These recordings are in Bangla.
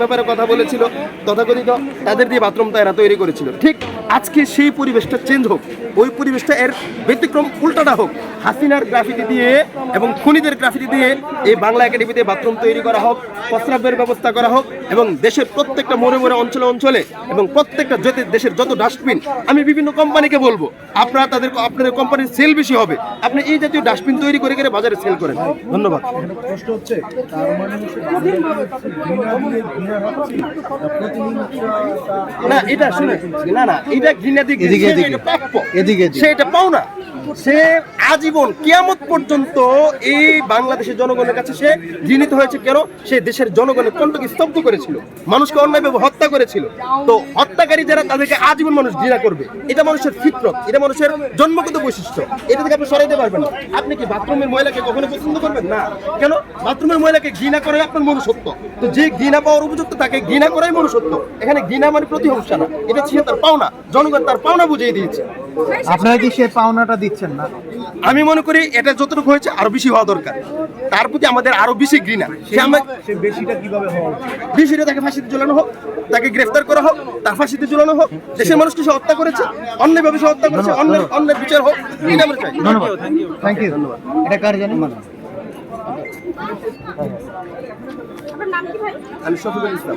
ব্যাপারে কথা বলেছিল, তথাকথিত তাদের দিয়ে বাথরুমটা এরা তৈরি করেছিল। ঠিক আজকে সেই পরিবেশটা চেঞ্জ হোক, ওই পরিবেশটা এর ব্যতিক্রম উল্টাটা হোক, হাসিনার গ্রাফিতি দিয়ে এবং খুনিদের গ্রাফিতি দিয়ে এই বাংলা একাডেমিতে বাথরুম তৈরি করা হোক, প্রস্রাবের ব্যবস্থা করা হোক এবং দেশের প্রত্যেকটা মোড়ে মোড়ে অঞ্চলে অঞ্চলে এবং প্রত্যেকটা যত দেশের যত ডাস্টবিন আমি বিভিন্ন কোম্পানিকে বলব, আপনারা তাদের আপনাদের কোম্পানির সেল বেশি হবে। আপনি এই জাতীয় ডাস্টবিন তৈরি করে করে বাজারে সেল করেন। ধন্যবাদ। হচ্ছে না এটা শুনে না না এটা ঘৃণা দিকে এদিকে, সে এদিকে। এটা প্রাপ্য এদিকে, এদিকে। সে এটা পাও না সে আজীবন কিয়ামত পর্যন্ত এই বাংলাদেশের জনগণের কাছে সে ঘৃণিত হয়েছে কেন? সে দেশের জনগণের কণ্ঠকে স্তব্ধ করেছিল। মানুষকে অন্যায়ভাবে হত্যা করেছিল। তো হত্যাকারী যারা, তাদেরকে আজীবন মানুষ ঘৃণা করবে। এটা মানুষের ফিতরত, এটা মানুষের জন্মগত বৈশিষ্ট্য। এটা থেকে আপনি সরাইতে পারবেন না। আপনি কি বাথরুমের মহিলাকে কখনো পছন্দ করবেন? না। কেন? বাথরুমের মহিলাকে ঘৃণা করে আপনার মনুষ্যত্ব। তো যে ঘৃণা পাওয়ার উপযুক্ত, তাকে ঘৃণা করাই মনুষ্যত্ব। এখানে ঘৃণা মানে প্রতিহিংসা না। এটা ছিল তার পাওনা। জনগণ তার পাওনা বুঝিয়ে দিয়েছে। আপনারা কি সে পাওনাটা দিচ্ছেন না? আমি মনে করি এটা যতটুকু হয়েছে আরও বেশি হওয়া দরকার। তার প্রতি আমাদের আরও বেশি ঘৃণা। সে আমার বেশিটা কীভাবে হওয়া বেশিটা তাকে ফাঁসিতে ঝুলানো হোক তাকে গ্রেফতার করা হোক তার ফাঁসিতে ঝুলানো হোক দেশের মানুষকে সে হত্যা করেছে অন্যায়ভাবে সে হত্যা করেছে অন্য অন্য বিচার হোক এটা আমরা চাই। ধন্যবাদ। থ্যাংক ইউ ধন্যবাদ। এটা কার জানি? আপনার নাম কি ভাই? আমি শফিকুল ইসলাম।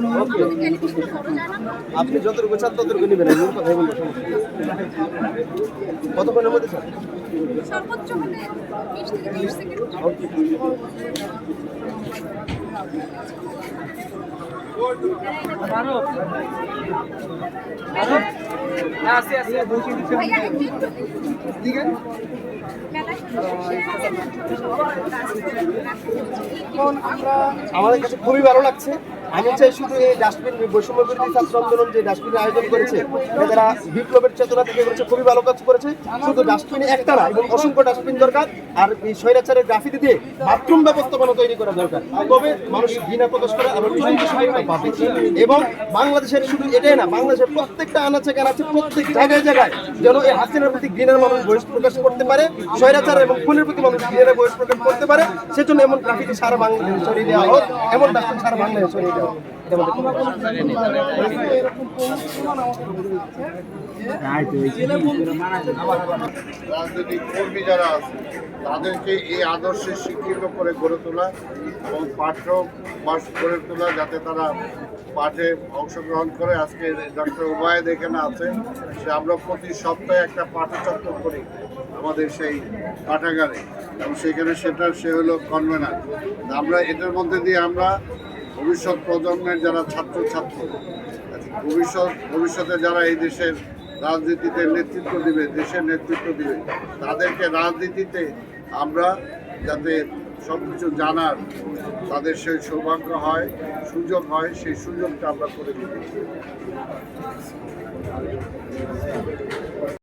আপনি যতটুকু চান ততটুকু নেবেন কথাই বলব কতক্ষণের মধ্যে সর্বোচ্চ হলে আমাদের কাছে খুবই ভালো লাগছে। আমি চাই শুধু এই ডাস্টবিন বৈষম্য বিরোধী ছাত্র আন্দোলন যে ডাস্টবিন আয়োজন করেছে যারা বিপ্লবের চেতনা থেকে করেছে, খুবই ভালো কাজ করেছে। শুধু ডাস্টবিন একটা না, এবং অসংখ্য ডাস্টবিন দরকার, আর এই স্বৈরাচারের গ্রাফিতি দিয়ে বাথরুম ব্যবস্থাপনা তৈরি করা দরকার। তবে মানুষ ঘৃণা প্রকাশ করে এবং চূড়ান্ত সহায়তা পাবে। এবং বাংলাদেশের শুধু এটাই না, বাংলাদেশের প্রত্যেকটা আনাচে কানাচে, প্রত্যেক জায়গায় জায়গায় যেন এই হাসিনার প্রতি ঘৃণার মানুষ বহিষ প্রকাশ করতে পারে, স্বৈরাচার এবং খুনের প্রতি মানুষ ঘৃণার বহিষ প্রকাশ করতে পারে, সেজন্য এমন গ্রাফিতি সারা বাংলাদেশে ছড়িয়ে দেওয়া হোক, এমন ডাস্টবিন সারা বাংলাদেশে ছড়িয়ে দেওয়া রাজনৈতিক কর্মী যারা আছে, তাদেরকে এই আদর্শে শিক্ষিত করে গড়ে তোলা এবং পাঠ্য বাস গড়ে তোলা যাতে তারা পাঠে অংশগ্রহণ করে। আজকে ডক্টর উবায়দ এখানে আছে। সে আমরা প্রতি সপ্তাহে একটা পাঠচক্র করি আমাদের সেই পাঠাগারে। এবং সেখানে সেটা, সে হলো কনভেনার। আমরা এটার মধ্যে দিয়ে আমরা ভবিষ্যৎ প্রজন্মের যারা ছাত্রছাত্রী ভবিষ্যৎ, ভবিষ্যতে যারা এই দেশের রাজনীতিতে নেতৃত্ব দিবে, দেশের নেতৃত্ব দিবে, তাদেরকে রাজনীতিতে আমরা যাতে সব কিছু জানার, তাদের সেই সৌভাগ্য হয়, সুযোগ হয়, সেই সুযোগটা আমরা করে দিতে